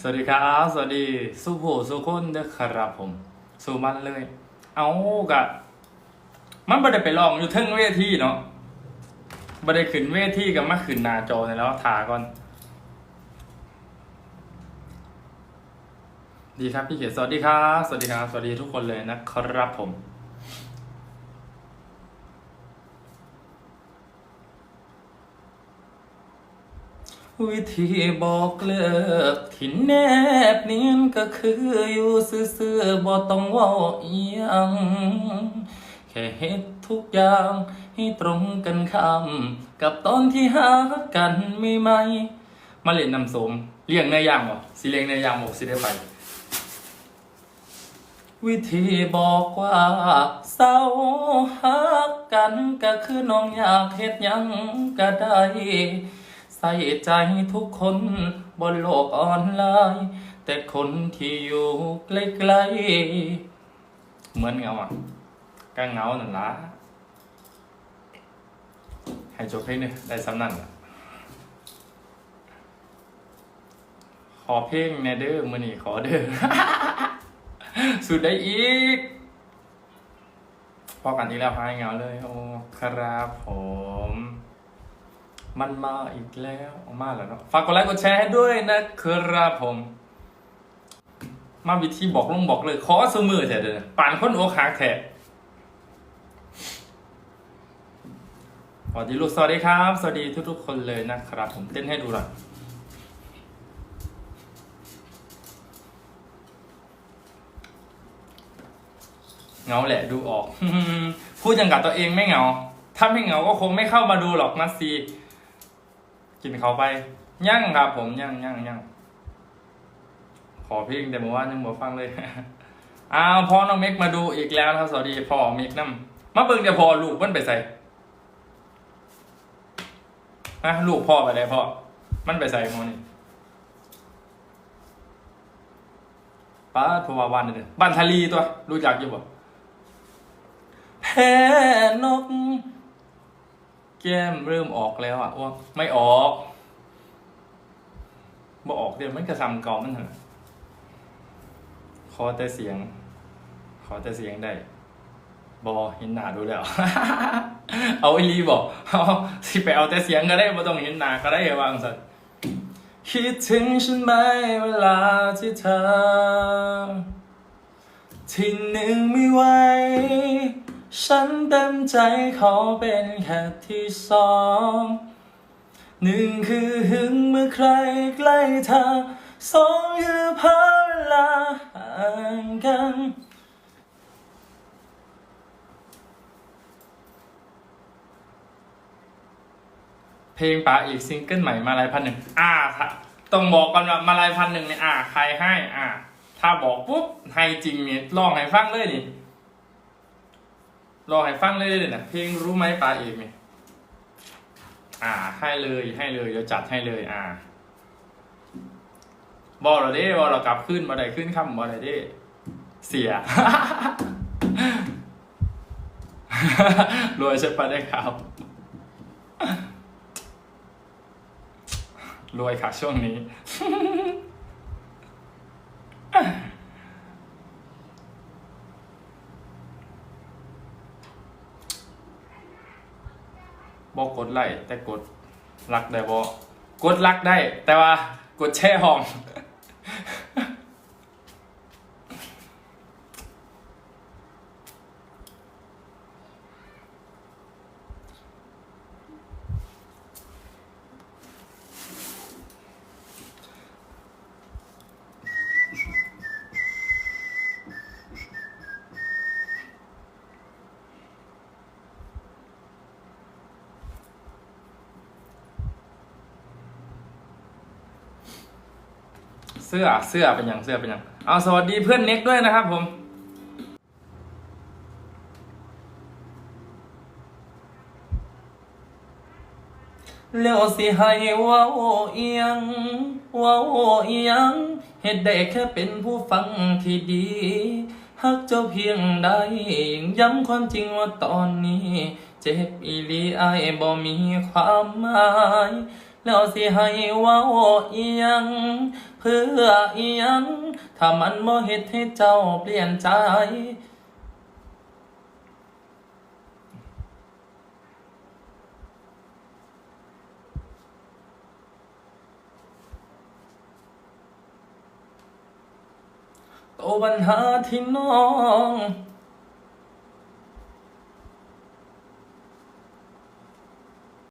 สวัสดีครับ สวัสดีสุโขสุคนเด้อครับผม สู่มันเลย เอากะมันบ่ได้ไปลองอยู่เทึงเวทีเนาะบ่ได้ขึ้นเวทีกับมาขึ้นหน้าจอเนี่ยแล้วถาก่อน ดีครับพี่เขียนสวัสดีครับ สวัสดีครับ สวัสดีทุกคนเลยนะครับผม วิธีบอกเลิกที่แนบเนียนก็คืออยู่ซื่อๆบ่ต้องว่าอียังแค่เฮ็ดทุกอย่างให้ตรงกันข้ามกับตอนที่หากันไม่ไหมมาเล่นนำสมเลี้ยงเนื้อย่างบ่สิเลี้ยงเนื้อย่างบ่สิได้ไป วิธีบอกว่าเศร้าหักกันก็คือน้องอยากเฮ็ดยังก็ได้ ใส่ใจทุกคนบนโลกออนไลน์ แต่คนที่อยู่ใกล้ๆเหมือนเงาอะก็เงาหนึ่งละให้จบเพลงหนึงได้สำนั่นขอเพลงแนเดอร์มือนี่ขอเด้อสุดได้อีก พอกันที่แล้วพายเงาเลย โอ้ ครับผม มันมาอีกแล้วเอามาแล้วเนาะฝากกดไลค์กดแชร์ให้ด้วยนะครับผม มาวิธีบอกลงบอกเลย ขอสมือแท้เด้อป่านคนโอคาแท้สวัสดีลูกสวัสดีครับ สวัสดีทุกๆคนเลยนะครับ ผมเต้นให้ดูหน่อยเหงาแหละดูออก พูดอย่างกับตัวเองไม่เหงา ถ้าไม่เหงาก็คงไม่เข้ามาดูหรอกนัสซี กินเขาไปยั่งครับ ผมยั่งยั่งยั่งขอพลงแต่เมื่อวานยังบ่ฟังเลยอ้าวพ่อน้องเมกมาดูอีกแล้วครับสวัสดีพ่อเมกน้ำมาเบิ่งเดี๋ยวพ่อลูกมันไปใส่ฮะลูกพ่อไปเลยพ่อมันไปใส่มนี่ป้าโทรมาวันเดียวบ้านทารีตัว รู้จักอยู่บ่แพ้นก แก้มเริ่มออกแล้วอะอ้วกไม่ออกบ่ออกเดี๋ยวมันกระซำเก่ามันเหรอะขอแต่เสียง ขอแต่เสียงได้บอเห็นหน้าดูแล้ว เอาไอรีบอกเอาสิไปเอาแต่เสียงก็ได้บ่ต้องเห็นหน้าก็ได้วางสัตว์คิดถึงฉันไหมเวลาที่เธอที่หนึ่งไม่ไหว ฉันเต็มใจขอเป็นแค่ที่สองหนึ่งคือหึงเมื่อใครใกล้เธอสองคือพาลาห่างกันเพลงป่าอีกซิงเกิลใหม่มาลายพันหนึ่งอ่าค่ะต้องบอกก่อนว่ามาลายพันหนึ่งเนี่ยอ่าใครให้อ่า ถ้าบอกปุ๊บให้จริงเนี่ยลองให้ฟังเลยนี่ รอให้ฟังเลยเลยนะเพลงรู้ไหมปลาเอกเนี่ยอ่าให้เลยให้เลยเดี๋ยวจัดให้เลย อ่าบอเราเด้บอเรากลับขึ้นมาได้ขึ้นคำบอได้เด้เสียรวยใช่ปะได้ครับ รวยค่ะช่วงนี้ บอกกดไลค์แต่กดรักได้บอกดรักได้ แต่ว่ากดแช่ห้อง เสื้อเสื้อเป็นอย่างเสื้อเป็นอย่างเอาสวัสดีเพื่อนเน็กด้วยนะครับผม แล้วสิให้เว้าเอียงเว้าเอียงเหตุใดแค่เป็นผู้ฟังที่ดีหักเจ้าเพียงใดยังย้ำความจริงว่าตอนนี้ เจ็บอีหลีอายบ่มีความหมาย แล้วสิให้ว้าอีหยังเพื่ออีหยังถ้ามันบ่เฮ็ดให้เจ้าเปลี่ยนใจโตปัญหาที่น้อง